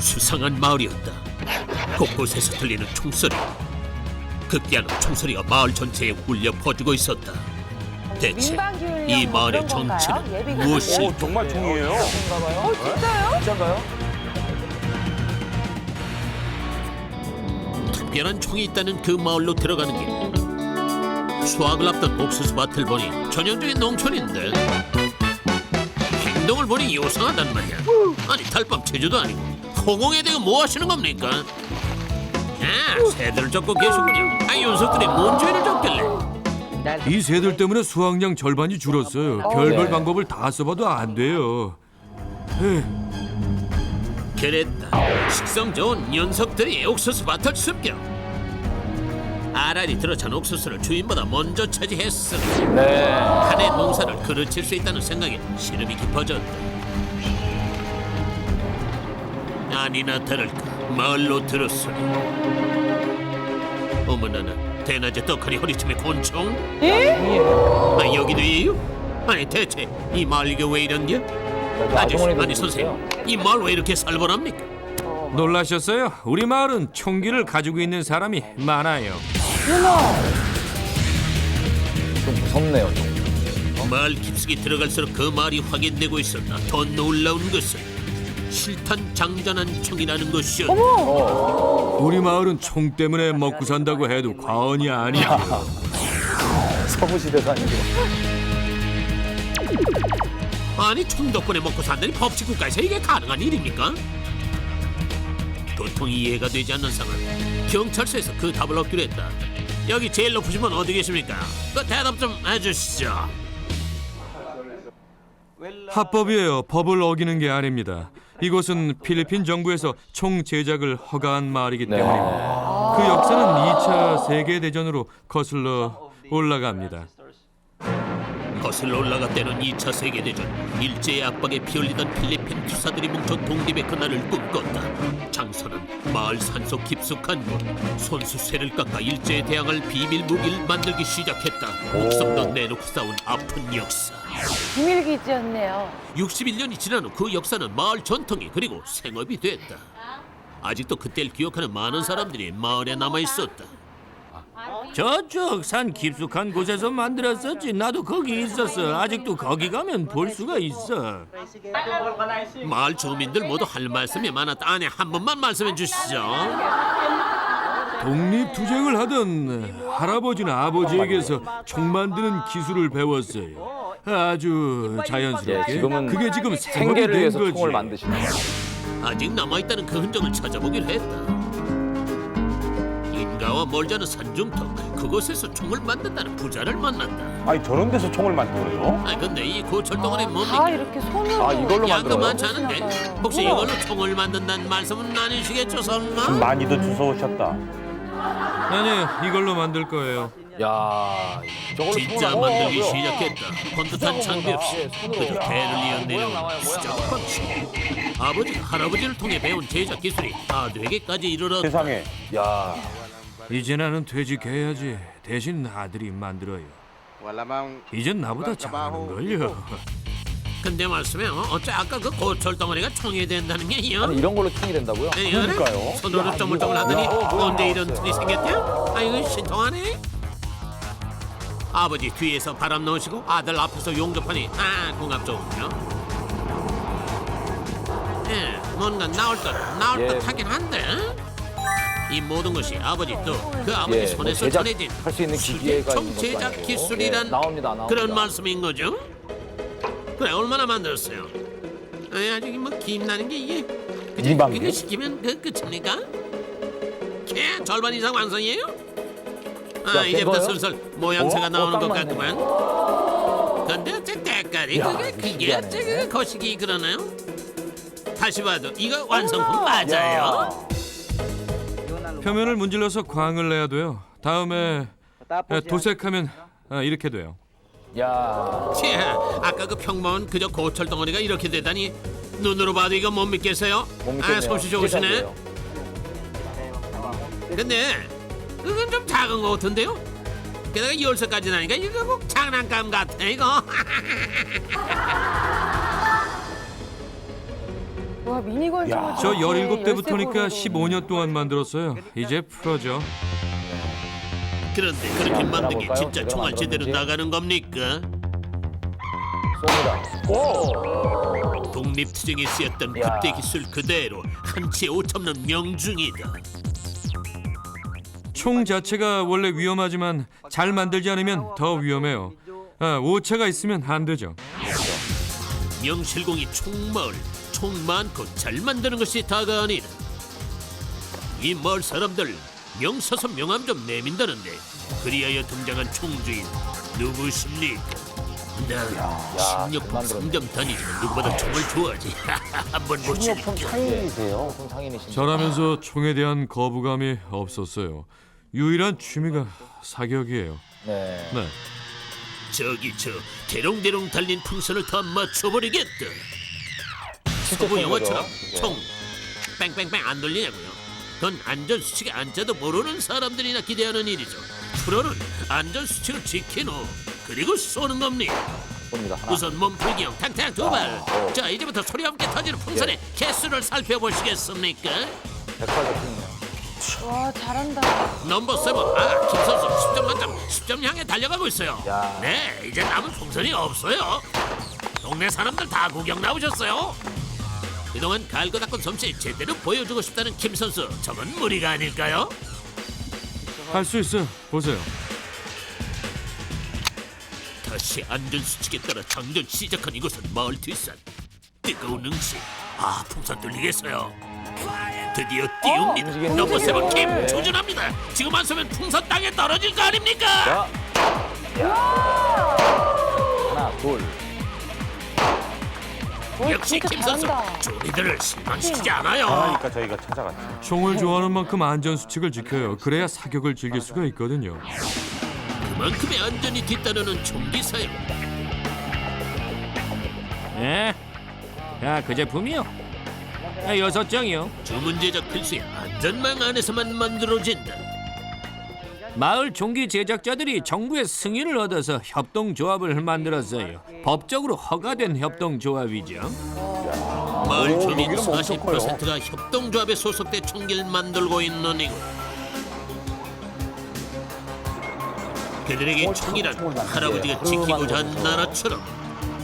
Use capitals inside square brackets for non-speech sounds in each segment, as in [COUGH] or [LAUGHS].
수상한 마을이었다. 곳곳에서 들리는 총소리. 극기하는 총소리가 마을 전체에 울려 퍼지고 있었다. 대체 이뭐 마을의 그런 건가요? 정체는 예비군? 무엇일까? 오, 정말 총이에요? 어 진짜요? 진짜인가요? 특별한 총이 있다는 그 마을로 들어가는 길. 수확을 앞둔 옥수수 밭을 보니 전형적인 농촌인데 행동을 보니 요상하단 말이야. 아니 달밤 제주도 아니고 허공에 대고 뭐 하시는 겁니까? 아 새들을 쫓고 계시군요. 아이 녀석들이 뭔 죄를 졌길래? 이 새들 때문에 수확량 절반이 줄었어요. 별별 방법을 다 써봐도 안 돼요. 에휴, 그랬다. 식성 좋은 녀석들이 옥수수 밭을 습격. 알알이 들어찬 옥수수를 주인보다 먼저 차지했으니 네. 한해 농사를 그르칠 수 있다는 생각에 시름이 깊어졌다. 아니나 다를까 마을로 들었으니 어머나나 대낮에 떡하니 허리춤에 곤충? 예? 아 여기도 이요? 아니 대체 이 마을 이게 왜 이런겨? 아저씨 아니 선생님 이 마을 왜 이렇게 살벌합니까? 놀라셨어요? 우리 마을은 총기를 가지고 있는 사람이 많아요. 좀 무섭네요. 좀. 마을 깊숙이 들어갈수록 그 말이 확인되고 있었다. 더 놀라운 것은 실탄 장전한 총이라는 것이었다. 우리 마을은 총 때문에 먹고 산다고 해도 과언이 아니야. 서부시대 사람이고. 아니 총 덕분에 먹고 산다니 법치 국가에서 이게 가능한 일입니까? 도통 이해가 되지 않는 상황. 경찰서에서 그 답을 얻기로 했다. 여기 제일 높으신 분 어디 계십니까? 그 대답 좀 해주시죠. 합법이에요. 법을 어기는 게 아닙니다. 이곳은 필리핀 정부에서 총 제작을 허가한 마을이기 네. 때문입니다. 그 역사는 2차 세계 대전으로 거슬러 올라갑니다. 거슬러 올라갔다는 2차 세계대전. 일제의 압박에 피흘리던 필리핀 투사들이 뭉쳐 독립의 그날을 꿈꿨다. 장소는 마을 산속 깊숙한 곳. 손수쇠를 깎아 일제에 대항할 비밀 무기를 만들기 시작했다. 목숨도 내놓고 싸운 아픈 역사. 비밀기지였네요. 61년이 지난 후 그 역사는 마을 전통이 그리고 생업이 됐다. 아직도 그때를 기억하는 많은 사람들이 마을에 남아있었다 저쪽 산 깊숙한 곳에서 만들었었지 나도 거기 있었어 아직도 거기 가면 볼 수가 있어 마을 주민들 모두 할 말씀이 많았다 아니 한 번만 말씀해 주시죠 독립투쟁을 하던 할아버지는 아버지에게서 총 만드는 기술을 배웠어요. 아주 예, 자연스럽게. 지금은 그게 지금 생계를 된 위해서 거지. 총을 만드시네요. 아직 남아 있다는 그 흔적을 찾아보기로 했다 인가와 멀지 않은 산중턱 그곳에서 총을 만든다는 부자를 만났다 아니 저런 데서 총을 만들어요? 아 근데 이 고철덩어리 뭡니까 다 이렇게 손으로 아, 이걸로 양도 만들어요? 많지 않은데 하시나 봐요. 혹시 우와. 이걸로 총을 만든다는 말씀은 아니시겠죠 설마? 많이도 주워 오셨다. 아니요, 이걸로 만들 거예요. 야, 저걸로 진짜 총을 만들기 어, 뭐야? 시작했다 헌듯한 장비 없이 예, 손으로. 그저 대를 이어 내려온 나와요, 수작? 펀치 아버지 할아버지를 통해 배운 제작 기술이 아들에게까지 이르렀다 세상에 야, 이제 나는 퇴직해야지. 대신 아들이 만들어요. 이젠 나보다 잘하는 걸요. 근데 말씀에 어, 어째 아까 그 고철 덩어리가 총이 된다는 게요? 아니 이런 걸로 총이 된다고요? 에이, 그러니까요. 손으로 쪼물쪼물 하더니 언제 이런 틀이 생겼대요? 아이고 신통하네 아버지 뒤에서 바람 넣으시고 아들 앞에서 용접하니 아 궁합 좋군요 예, 뭔가 나올 듯 나올 예. 듯 하긴 한데 이 모든 것이 아버지 또 그 아버지 예, 뭐 손에서 제작- 전해진 할수 있는 기계가 총 있는 것도 제작 아니고. 기술이란 예, 나옵니다, 나옵니다. 그런 말씀인 거죠? 그래 얼마나 만들었어요? 아, 아직 뭐 김나는 게 이게 그저 이방기? 그거 시키면 그 끝입니까? 걔 절반 이상 완성이에요? 아 야, 이제부터 된 거예요? 슬슬 모양새가 어? 나오는 것 어, 딱 같구만 근데 어째 때깔이 야, 그게 이거 그게 신기하네. 어째 그 거시기 그러나요? 다시 봐도 이거 완성품 맞아요? 표면을 문질러서 광을 내야 돼요. 다음에 에, 도색하면 아, 이렇게 돼요. 야, 치 아까 그 평범한 그저 고철 덩어리가 이렇게 되다니 눈으로 봐도 이거 못 믿겠어요? 못 믿겠네요. 아 솜씨 좋으시네. 근데 그건 좀 작은 것 같은데요? 게다가 열쇠까지 나니까 이거 꼭 장난감 같아 이거 [LAUGHS] 와 미니건 야. 저 17대부터니까 15년 동안 만들었어요. 이제 프로죠. 그런데 그렇게 자, 만든 게? 진짜 총알 제대로. 나가는 겁니까? 쏩니다. 오! 독립투쟁에 쓰였던 야. 그때 기술 그대로 한치에 오참는 명중이다. 총 자체가 원래 위험하지만 잘 만들지 않으면 더 위험해요. 아, 오차가 있으면 안 되죠. 명실공히 총마을 총 많고 잘 만드는 것이 다가 아니다. 이 마을 사람들 명서서 명함 좀 내민다는데 그리하여 등장한 총주인 누구십니까? 나 식료품 상점 다니지만 누구보다 총을 좋아하지. [LAUGHS] 한번 식료품 보시니까. 상인이세요? 품 상인이신 저라면서 총에 대한 거부감이 없었어요. 유일한 취미가 사격이에요. 네. 네. 저기 저 대롱대롱 달린 풍선을 다 맞춰버리겠다. 서부 총 영화처럼 거죠? 총 뺑뺑뺑 안 돌리냐고요. 그건 안전수칙에 앉아도 모르는 사람들이나 기대하는 일이죠. 프로는 안전수칙을 지킨 후 그리고 쏘는 겁니다. 봅니다. 하나. 우선 몸풀기형 탕탕 두 발. 오. 자 이제부터 소리 함께 터지는 풍선의 개수를 살펴보시겠습니까? 백화점이네요. 와 잘한다. 넘버 세븐 아 김선수 10점 만점 10점 향해 달려가고 있어요 야. 네 이제 남은 풍선이 없어요 동네 사람들 다 구경 나오셨어요 그동안 갈고 닦은 솜씨 제대로 보여주고 싶다는 김 선수 저건 무리가 아닐까요? 할 수 있어요. 보세요. 다시 안전 수칙에 따라 장전 시작한 이곳은 마을 뒷산 뜨거운 응시 아 풍선 뚫리겠어요 드디어 띄웁니다 움직이네. 넘버 세븐 김 조준합니다 지금 안 쏘면 풍선 땅에 떨어질 거 아닙니까? 하나, 둘. 와, 역시 김 선수 잘한다. 조리들을 실망시키지 않아요. 그러니까 저희가 찾아갔죠. 총을 좋아하는 만큼 안전 수칙을 지켜요. 그래야 사격을 즐길 수가 있거든요. 그만큼의 안전이 뒤따르는 총기 사용. 예? 야, 그 제품이요? 야, 여섯 장이요. 주문 제작 필수의 안전망 안에서만 만들어진다. 마을 종기 제작자들이 정부의 승인을 얻어서 협동조합을 만들었어요. 법적으로 허가된 협동조합이죠. 마을 오, 주민 여기는 뭐 엄청 40%가 협동조합에 소속돼 총기를 만들고 있는 이곳. 그들에게 총이란 할아버지가 게 지키고자 한 나라처럼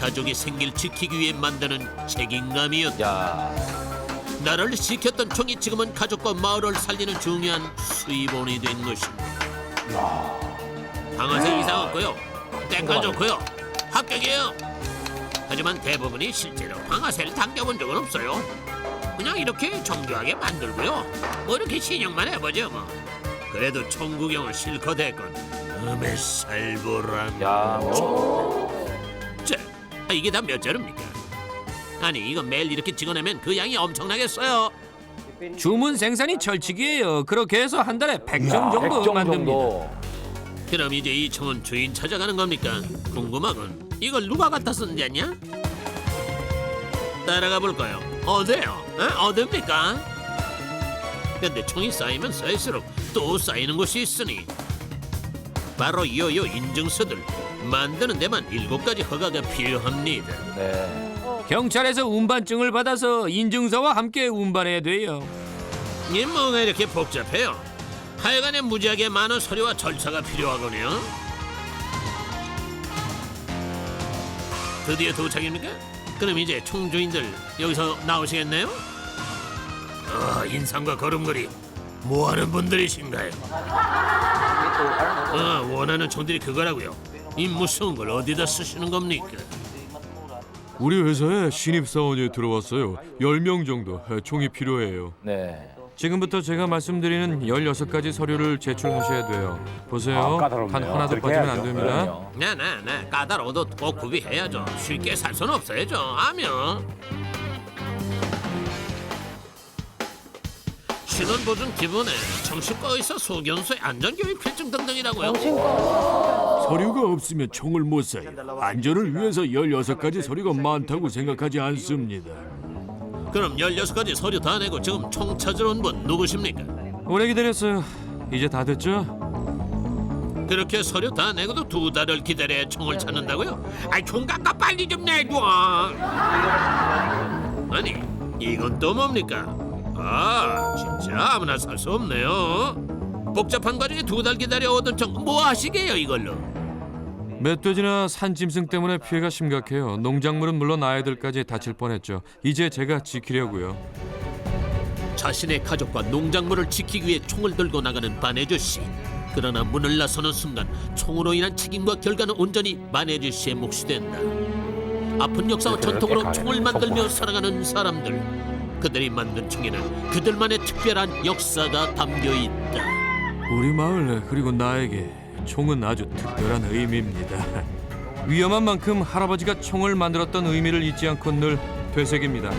가족의 생기를 지키기 위해 만드는 책임감이었다. 야. 나라를 지켰던 총이 지금은 가족과 마을을 살리는 중요한 수입원이 된 것입니다. 방아쇠 이상 없고요. 때깔 좋고요. 합격이에요. 하지만 대부분이 실제로 방아쇠를 당겨본 적은 없어요. 그냥 이렇게 정교하게 만들고요. 뭐 이렇게 신용만 해보죠 뭐. 그래도 총 구경을 실컷 했건 음의 살보람. 야. 뭐. 자, 아, 이게 다 몇 자루입니까? 아니 이거 매일 이렇게 찍어내면 그 양이 엄청나겠어요. 주문 생산이 철칙이에요. 그렇게 해서 한 달에 100정 정도 만듭니다. 정도. 그럼 이제 이 총은 주인 찾아가는 겁니까? 궁금하군. 이걸 누가 갖다 쓴다냐? 따라가 볼까요? 어디요? 어? 어딥니까? 근데 총이 쌓이면 쌓일수록 또 쌓이는 곳이 있으니 바로 요요 인증서들 만드는 데만 일곱 가지 허가가 필요합니다. 네. 경찰에서 운반증을 받아서 인증서와 함께 운반해야 돼요. 이게 뭐가 이렇게 복잡해요? 하여간에 무지하게 많은 서류와 절차가 필요하군요. 드디어 도착입니까? 그럼 이제 총주인들 여기서 나오시겠네요? 어, 인상과 걸음걸이 뭐하는 분들이신가요? 어, 원하는 총들이 그거라고요. 이 무서운 걸 어디다 쓰시는 겁니까? 우리 회사에 신입 사원이 들어왔어요. 10명 정도 총이 필요해요. 네. 지금부터 제가 말씀드리는 16가지 서류를 제출하셔야 돼요. 보세요. 아, 까다롭네요. 단 하나도 그렇게 빠지면 해야죠. 안 됩니다. 그럼요. 네네네 까다로워도 꼭 구비해야죠. 쉽게 살 수는 없어야죠. 아며. 신원보증 기본에 정신과 의사 소견서의 안전교육 필증 등등이라고요. 정신과 서류가 없으면 총을 못 사요. 안전을 위해서 16가지 서류가 많다고 생각하지 않습니다. 그럼 16가지 서류 다 내고 지금 총 찾으러 온 분 누구십니까? 오래 기다렸어요. 이제 다 됐죠? 그렇게 서류 다 내고도 두 달을 기다려야 총을 찾는다고요? 아이 총 갖다 빨리 좀 내줘. 아니 이건 또 뭡니까? 아, 진짜 아무나 살 수 없네요. 복잡한 과정에 두 달 기다려 오던 척뭐 하시게요 이걸로? 멧돼지나 산짐승 때문에 피해가 심각해요. 농작물은 물론 아이들까지 다칠 뻔했죠. 이제 제가 지키려고요. 자신의 가족과 농작물을 지키기 위해 총을 들고 나가는 반해주 씨. 그러나 문을 나서는 순간 총으로 인한 책임과 결과는 온전히 반해주 씨의 몫이 된다. 아픈 역사와 전통으로 총을 만들며. 살아가는 사람들. 그들이 만든 총에는 그들만의 특별한 역사가 담겨 있다. 우리 마을 그리고 나에게 총은 아주 특별한 의미입니다. 위험한 만큼 할아버지가 총을 만들었던 의미를 잊지 않고 늘 되새깁니다.